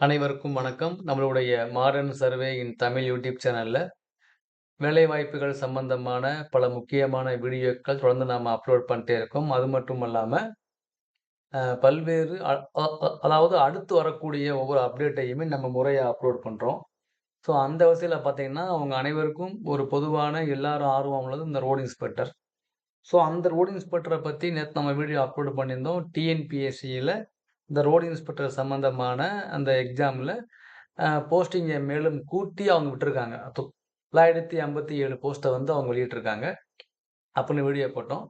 அனைவருக்கும் வணக்கம். நம்மளுடைய modern survey in Tamil YouTube சேனலில் வேலைவாய்ப்புகள் சம்பந்தமான பல முக்கியமான வீடியோக்கள் தொடர்ந்து நாம் அப்லோட் பண்ணிட்டே இருக்கோம். அது மட்டும் இல்லாமல் பல்வேறு அதாவது அடுத்து வரக்கூடிய ஒவ்வொரு அப்டேட்டையுமே நம்ம முறையாக அப்லோட் பண்ணுறோம் ஸோ அந்த வசதியில் பார்த்தீங்கன்னா, அவங்க அனைவருக்கும் ஒரு பொதுவான எல்லாரும் ஆர்வம் உள்ளது இந்த ரோடு இன்ஸ்பெக்டர். ஸோ அந்த ரோடு இன்ஸ்பெக்டரை பற்றி நேற்று நம்ம வீடியோ அப்லோட் பண்ணியிருந்தோம். டிஎன்பிஎஸ்சியில் இந்த ரோடு இன்ஸ்பெக்டர் சம்மந்தமான அந்த எக்ஸாமில் போஸ்டிங்கை மேலும் கூட்டி அவங்க விட்டுருக்காங்க. தொ 957 போஸ்ட்ட வந்து அவங்க வெளியிட்டிருக்காங்க. அப்படின்னு வீடியோ போட்டோம்.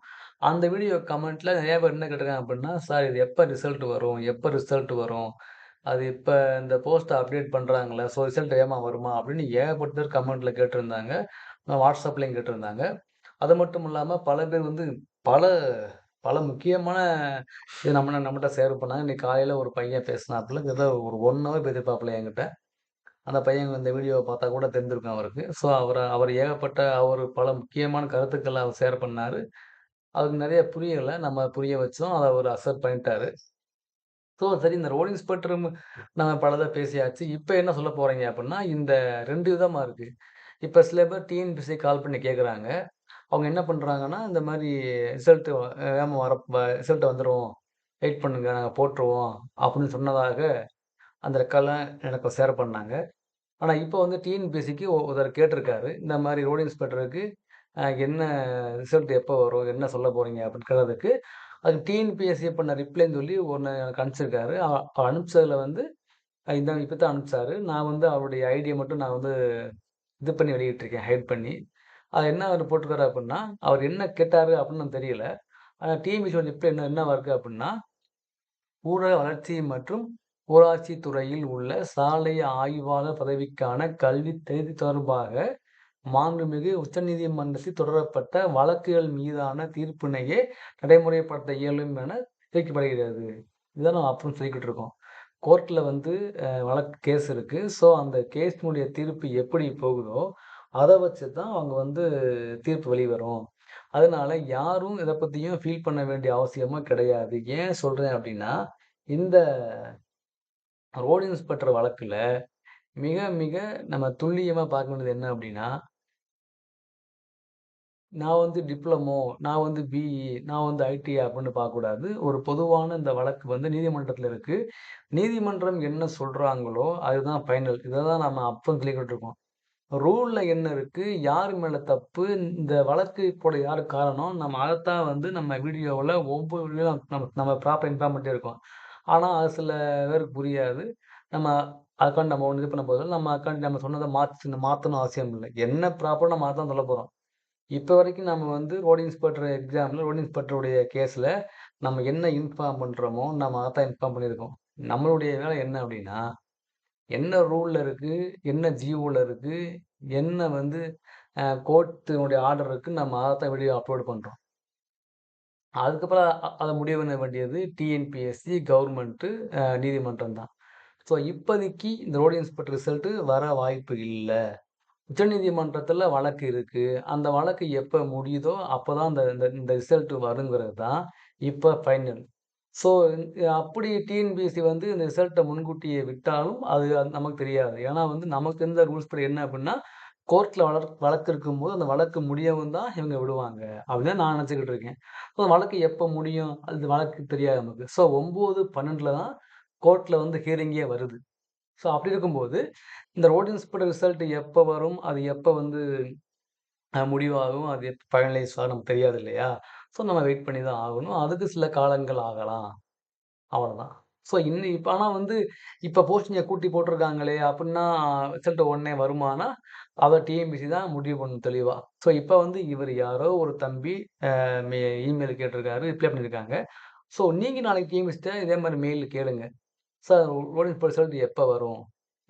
அந்த வீடியோ கமெண்ட்டில் நிறைய பேர் என்ன கேட்டிருக்காங்க அப்படின்னா, "சார் இது எப்போ ரிசல்ட் வரும்? எப்போ ரிசல்ட் வரும்? அது இப்போ இந்த போஸ்ட்டை அப்டேட் பண்ணுறாங்களே ஸோ ரிசல்ட் ஏமா வருமா?" அப்படின்னு ஏகப்பட்ட பேர் கமெண்ட்டில் கேட்டிருந்தாங்க. வாட்ஸ்அப்லேயும் கேட்டிருந்தாங்க. அது மட்டும் இல்லாமல் பல பேர் வந்து பல பல முக்கியமான இது நம்ம நம்மகிட்ட ஷேர் பண்ணாங்க. இன்னைக்கு காலையில் ஒரு பையன் பேசினாப்புல. ஏதோ ஒரு ஒன் ஹவர் பேசியிருப்பாப்புல என்கிட்ட. அந்த பையன் இந்த வீடியோவை பார்த்தா கூட தெரிஞ்சிருக்கும் அவருக்கு. ஸோ அவர் அவர் ஏகப்பட்ட அவர் பல முக்கியமான கருத்துக்களை அவர் ஷேர் பண்ணார் அவருக்கு நிறைய புரியலை நம்ம புரிய வச்சோம். அதை அவர் அக்செப்ட் பண்ணிட்டாரு. ஸோ சரி இந்த ரோட் இன்ஸ்பெக்டரும் நம்ம பலதாக பேசியாச்சு. இப்போ என்ன சொல்ல போகிறீங்க அப்படின்னா, இந்த ரெண்டு விதமாக இருக்குது இப்போ சில பேர் டிஎன்பிசி கால் பண்ணி கேட்குறாங்க அவங்க என்ன பண்ணுறாங்கன்னா இந்த மாதிரி ரிசல்ட்டு வேகமாக வர வ ரிசல்ட் வந்துரும். வெயிட் பண்ணுங்க. நாங்கள் போட்டுருவோம். அப்படின்னு சொன்னதாக அந்த ரெக்கார்டெலாம் எனக்கு ஷேர் பண்ணாங்க. ஆனால் இப்போ வந்து டிஎன்பிஎஸ்சிக்கு ஒருத்தர் கேட்டிருக்காரு. இந்த மாதிரி ரோடு இன்ஸ்பெக்டருக்கு என்ன ரிசல்ட் எப்போ வரும்? என்ன சொல்ல போகிறீங்க அப்படின்னு கேட்டதுக்கு, அதுக்கு டிஎன்பிஎஸ்சி பண்ண ரிப்ளைன்னு சொல்லி ஒன்று எனக்கு அனுப்பிச்சிருக்காரு. அனுப்பிச்சதில் வந்து இந்த இப்போ தான் அனுப்பிச்சாரு. நான் வந்து அவருடைய ஐடியை மட்டும் நான் வந்து இது பண்ணி வெளியிட்டிருக்கேன். ஹைட் பண்ணி. அது என்ன அவர் போட்டிருக்காரு அப்படின்னா, அவர் என்ன கேட்டாரு அப்படின்னு எனக்கு தெரியல. ஆனா டிஎன்பிஎஸ்சியோட இப்போ என்ன என்னவா இருக்கு அப்படின்னா, ஊரக வளர்ச்சி மற்றும் ஊராட்சி துறையில் உள்ள சாலை ஆய்வாளர் பதவிக்கான கல்வி தகுதி தொடர்பாக மாண்புமிகு உச்சநீதிமன்றத்தில் தொடரப்பட்ட வழக்குகள் மீதான தீர்ப்பினையே நடைமுறைப்படுத்த இயலும் என தெரிவிக்கப்படுகிறது. இதான் நம்ம அப்புறம் சொல்லிக்கிட்டு இருக்கோம். கோர்ட்டில் வந்து வழக்கு கேஸ் இருக்குது ஸோ அந்த கேஸினுடைய தீர்ப்பு எப்படி போகுதோ, அதை வச்சு தான் அவங்க வந்து தீர்ப்பு வெளிவரும். அதனால யாரும் இதை பற்றியும் ஃபீல் பண்ண வேண்டிய அவசியமும் கிடையாது. ஏன் சொல்கிறேன் அப்படின்னா, இந்த ரோடு இன்ஸ்பெக்டர் வழக்கில் மிக மிக நம்ம துல்லியமாக பார்க்க வேண்டியது என்ன அப்படின்னா நான் வந்து டிப்ளமோ, நான் வந்து பிஇ, நான் வந்து ஐடி அப்படின்னு பார்க்கக்கூடாது. ஒரு பொதுவான இந்த வழக்கு வந்து நீதிமன்றத்தில் இருக்குது நீதிமன்றம் என்ன சொல்கிறாங்களோ அதுதான் ஃபைனல். இதை தான் நம்ம அப்போ சொல்லிக்கிட்டு இருக்கோம். ரூலில் என்ன இருக்குது யார் மேலே தப்பு? இந்த வழக்கு போட யார் காரணம்? நம்ம அதைத்தான் வந்து நம்ம வீடியோவில் ஒவ்வொரு நம்ம நம்ம ப்ராப்பர் இன்ஃபார்ம் பண்ணிட்டே இருக்கோம். ஆனா, அது சில பேருக்கு புரியாது. நம்ம அதுக்காண்டி நம்ம ஒன்று இது பண்ண போறதில்ல. நம்ம அதுக்காண்டி நம்ம சொன்னதை மாற்றி மாற்றணும் அவசியம் இல்லை என்ன ப்ராப்பராக நம்ம அதத்தான் சொல்ல போகிறோம் இப்போ வரைக்கும் நம்ம வந்து ரோட் இன்ஸ்பெக்டர் எக்ஸாமில் ரோட் இன்ஸ்பெக்டருடைய கேஸில் நம்ம என்ன இன்ஃபார்ம் பண்ணுறோமோ நம்ம அதான் இன்ஃபார்ம் பண்ணியிருக்கோம். நம்மளுடைய வேலை என்ன அப்படின்னா, என்ன ரூலில் இருக்குது என்ன ஜியோவில் இருக்குது என்ன வந்து கோர்ட்டினுடைய ஆர்டர் இருக்குன்னு நம்ம அதத்தான் வீடியோ அப்லோட் பண்ணுறோம் அதுக்கப்புறம் அதை முடிவு பண்ண வேண்டியது டிஎன்பிஎஸ்சி, கவர்மெண்ட்டு நீதிமன்றம் தான். ஸோ இப்போதைக்கு இந்த ரோடு இன்ஸ்பெக்டர் ரிசல்ட்டு வர வாய்ப்பு இல்லை. உச்சநீதிமன்றத்தில் வழக்கு இருக்குது அந்த வழக்கு எப்போ முடியுதோ, அப்பதான் இந்த இந்த இந்த ரிசல்ட்டு வருங்கிறது தான் இப்போ ஃபைனல். ஸோ அப்படி டிஎன்பிஎஸ்சி வந்து இந்த ரிசல்ட்டை முன்கூட்டியே விட்டாலும், அது நமக்கு தெரியாது. ஏன்னா வந்து நமக்கு தெரிந்த ரூல்ஸ் படி என்ன அப்படின்னா, கோர்ட்டில் வளர் வழக்கு இருக்கும்போது, அந்த வழக்கு முடியவும் தான் இவங்க விடுவாங்க. அப்படின்னு தான் நான் நினச்சிக்கிட்டு இருக்கேன். ஸோ வழக்கு எப்போ முடியும்? அது வழக்கு தெரியாது நமக்கு. ஸோ 9, 12ல தான் கோர்ட்டில் வந்து ஹியரிங்கே வருது. ஸோ அப்படி இருக்கும்போது, இந்த ரோட் இன்ஸ்பெக்டர் ரிசல்ட் எப்போ வரும்? அது எப்போ வந்து முடிவாகும்? அது எப்ப ஃபைனலைஸ் ஆகும்? நமக்கு தெரியாது இல்லையா? ஸோ நம்ம வெயிட் பண்ணி தான் ஆகணும். அதுக்கு சில காலங்கள் ஆகலாம். அவ்வளோதான் ஸோ இன்னும் இப்போ ஆனால் வந்து இப்போ போஸ்டிங்க கூட்டி போட்டிருக்காங்களே அப்படின்னா, ரிசல்ட் உடனே வருமானா, அதை டிஎம்பிசி தான் முடிவு பண்ணும் தெளிவாக ஸோ இப்போ வந்து இவர் யாரோ ஒரு தம்பி மெ இமெயில் கேட்டிருக்காரு. ரிப்ளை பண்ணியிருக்காங்க. ஸோ நீங்கள் நாளைக்கு டிஎன்பிஎஸ்சிட்ட இதே மாதிரி மெயில் கேளுங்க. சார் உடனே ரிசல்ட் எப்போ வரும்?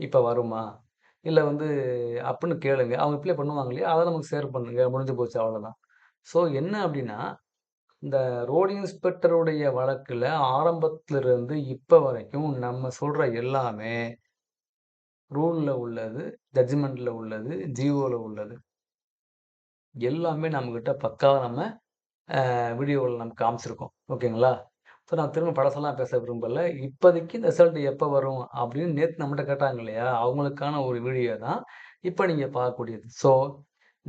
இப்போ வருமா? இல்லை வந்து அப்படின்னு கேளுங்க. அவங்க ரிப்ளை பண்ணுவாங்க இல்லையா? அதை நமக்கு ஷேர் பண்ணுங்க. முடிஞ்சு போச்சு அவ்வளோதான். ஸோ என்ன அப்படின்னா, இந்த ரோடு இன்ஸ்பெக்டருடைய வழக்கில் ஆரம்பத்திலிருந்து இப்போ வரைக்கும் நம்ம சொல்கிற எல்லாமே ரூலில் உள்ளது, ஜட்ஜ்மெண்ட்டில் உள்ளது, ஜியோவில் உள்ளது. எல்லாமே நம்மக்கிட்ட பக்காவா நம்ம வீடியோவில் நம்ம காமிச்சிருக்கோம். ஓகேங்களா? ஸோ நான் திரும்ப படசெல்லாம் பேச விரும்பல. இப்போதைக்கு இந்த ரிசல்ட் எப்போ வரும் அப்படின்னு நேற்று நம்மகிட்ட கேட்டாங்க இல்லையா? அவங்களுக்கான ஒரு வீடியோ தான் இப்போ நீங்கள் பார்க்கக்கூடியது. ஸோ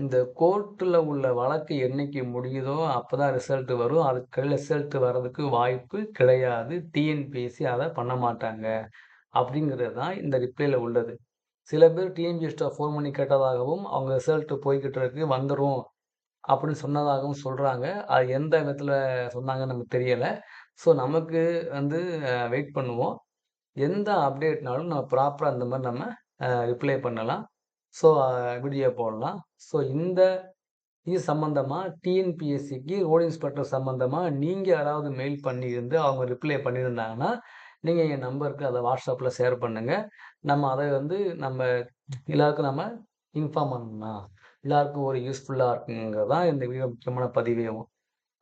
இந்த கோர்ட்டில் உள்ள வழக்கு என்னைக்கு முடியுதோ அப்போ தான் ரிசல்ட் வரும். அதுக்கு ரிசல்ட் வர்றதுக்கு வாய்ப்பு கிடையாது. டிஎன்பிஎஸ்சி அதை பண்ண மாட்டாங்க. அப்படிங்கிறது தான் இந்த ரிப்ளைல உள்ளது. சில பேர் டிஎன்பிஎஸ்டா ஃபோன் பண்ணி கேட்டதாகவும், அவங்க ரிசல்ட் போய்கிட்டு இருக்கு வந்துடும் அப்படின்னு சொன்னதாகவும் சொல்கிறாங்க அது எந்த விதத்தில் சொன்னாங்கன்னு நமக்கு தெரியலை ஸோ நமக்கு வந்து வெயிட் பண்ணுவோம். எந்த அப்டேட்னாலும் நம்ம ப்ராப்பராக அந்த மாதிரி நம்ம ரிப்ளை பண்ணலாம். ஸோ அ வீடியோ போடலாம். ஸோ இந்த இது சம்மந்தமாக டிஎன்பிஎஸ்சிக்கு ரோடு இன்ஸ்பெக்டர் சம்மந்தமாக நீங்கள் யாராவது மெயில் பண்ணியிருந்து அவங்க ரிப்ளை பண்ணியிருந்தாங்கன்னா, நீங்கள் என் நம்பருக்கு அதை வாட்ஸ்அப்பில் ஷேர் பண்ணுங்கள் நம்ம அதை வந்து நம்ம எல்லாருக்கும் நம்ம இன்ஃபார்ம் பண்ணலாம். எல்லாருக்கும் ஒரு யூஸ்ஃபுல்லாக இருக்குங்கிறது தான் இந்த வீடியோ முக்கியமான பதிவேவும்.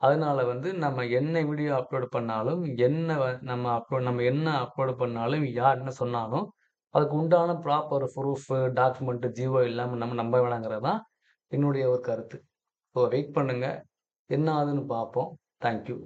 அதனால் வந்து நம்ம என்ன வீடியோ அப்லோட் பண்ணாலும், என்ன வ நம்ம அப்லோட் நம்ம என்ன அப்லோட் பண்ணாலும், யார் என்ன சொன்னாலும், அதுக்கு உண்டான ப்ராப்பர் ப்ரூஃப், டாக்குமெண்ட்டு ஜீவோ இல்லாமல் நம்ம நம்ப வேணாங்கிறது தான் என்னுடைய ஒரு கருத்து. ஸோ வெயிட் பண்ணுங்கள் என்ன ஆகுதுன்னு பார்ப்போம். Thank you.